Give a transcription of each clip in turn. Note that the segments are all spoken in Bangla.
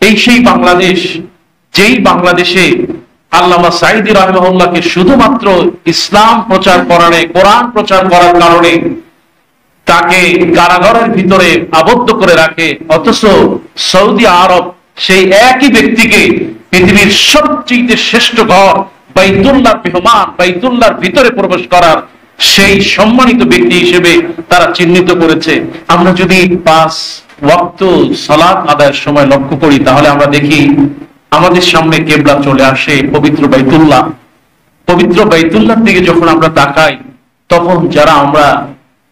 এই সেই বাংলাদেশ, যেই বাংলাদেশে আল্লামা সাইদি রহমউল্লাহকে শুধুমাত্র ইসলাম প্রচার করানে, কোরআন প্রচার করার কারণে তাকে কারাগারের ভিতরে আবদ্ধ করে রাখে, অথচ সৌদি আরব সেই একই ব্যক্তিকে পৃথিবীর সবচেয়ে শ্রেষ্ঠ ঘর, বাইতুল্লাহ মেহমান, বাইতুল্লাহর ভিতরে প্রবেশ করার সেই সম্মানিত ব্যক্তি হিসেবে তারা চিহ্নিত করেছে। আমরা যদি পাঁচ ওয়াক্ত সালাত আদায়ের সময় লক্ষ্য করি, তাহলে আমরা দেখি আমাদের সামনে কেবলা চলে আসে পবিত্র বাইতুল্লাহ। পবিত্র বাইতুল্লাহর দিকে যখন আমরা তাকাই, তখন যারা আমরা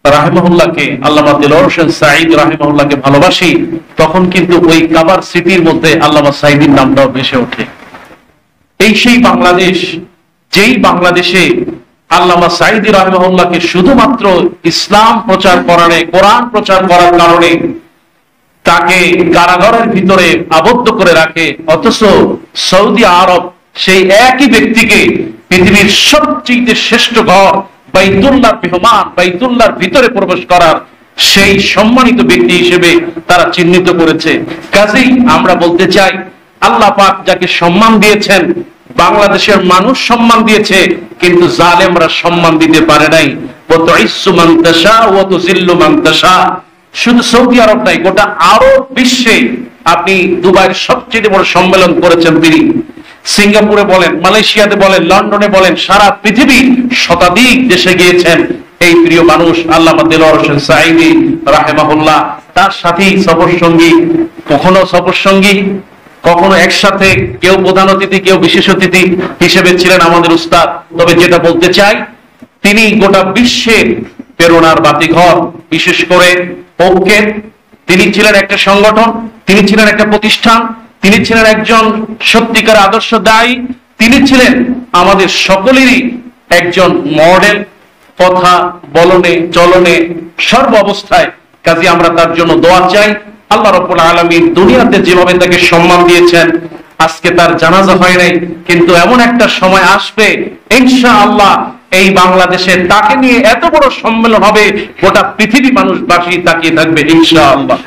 রাহেমহুল্লাহকে, আল্লামা দিলর হোসেন সাঈদ রাহেমহুল্লাহকে ভালোবাসি, তখন কিন্তু ওই কাবার স্মৃতির মধ্যে আল্লামা সাইদির নামটাও ভেসে ওঠে। এই সেই বাংলাদেশ, যেই বাংলাদেশে আল্লামা সাইদি রাহেমহুল্লাহকে শুধুমাত্র ইসলাম প্রচার করানে কোরআন প্রচার করার কারণে তাকে কারাগারের ভিতরে আবদ্ধ করে রাখে, অথচ সৌদি আরব সেই একই ব্যক্তিকে পৃথিবীর সবচেয়ে শ্রেষ্ঠ ঘর, বাইতুল্লাহ মেহমান, বাইতুল্লাহর ভিতরে প্রবেশ করার সেই সম্মানিত ব্যক্তি হিসেবে তারা চিহ্নিত করেছে। কাজেই আমরা বলতে চাই, আল্লাহ পাক যাকে সম্মান দিয়েছেন, বাংলাদেশের মানুষ সম্মান দিয়েছে, কিন্তু জালেমরা সম্মান দিতে পারে নাই। ও তো ইসু মান্তাসা ও তো জিল্লু মান্তাসা শুধু সৌদি আরব নাই, গোটা আরব বিশ্বে আপনি দুবাইয়ের সবচেয়ে বড় সম্মেলন করেছেন তিনি। সিঙ্গাপুরে বলেন, মালয়েশিয়াতে বলেন, লন্ডনে বলেন, সারা পৃথিবী শতাধিক দেশে গিয়েছেন এই প্রিয় মানুষ আল্লাহ দেলোয়ার হোসেন সাইদি রাহেমাহুল্লাহ। তার সাথেই সফর সঙ্গী, কখনো সফর সঙ্গী, কখনো একসাথে কেউ প্রধান অতিথি, কেউ বিশেষ অতিথি হিসেবে ছিলেন আমাদের উস্তাদ। তবে যেটা বলতে চাই, তিনি গোটা বিশ্বের প্রেরণার বাতিঘর, বিশেষ করে ঐক্যের তিনি ছিলেন একটা সংগঠন, তিনি ছিলেন একটা প্রতিষ্ঠান, তিনি ছিলেন একজন সত্যিকার আদর্শ দায়ী, তিনি ছিলেন আমাদের সকলেরই একজন মডেল, কথা বলনে, চলনে, সর্ব অবস্থায়। কাজে আমরা তার জন্য দোয়া চাই। আল্লাহ রব্বুল আলমীর দুনিয়াতে যেভাবে তাকে সম্মান দিয়েছেন, আজকে তার জানাজা হয় নাই, কিন্তু এমন একটা সময় আসবে ইনশা আল্লাহ এই বাংলাদেশে তাকে নিয়ে এত বড় সম্মেলন হবে, গোটা পৃথিবী মানুষবাসী তাকিয়ে থাকবে ইনশা আল্লাহ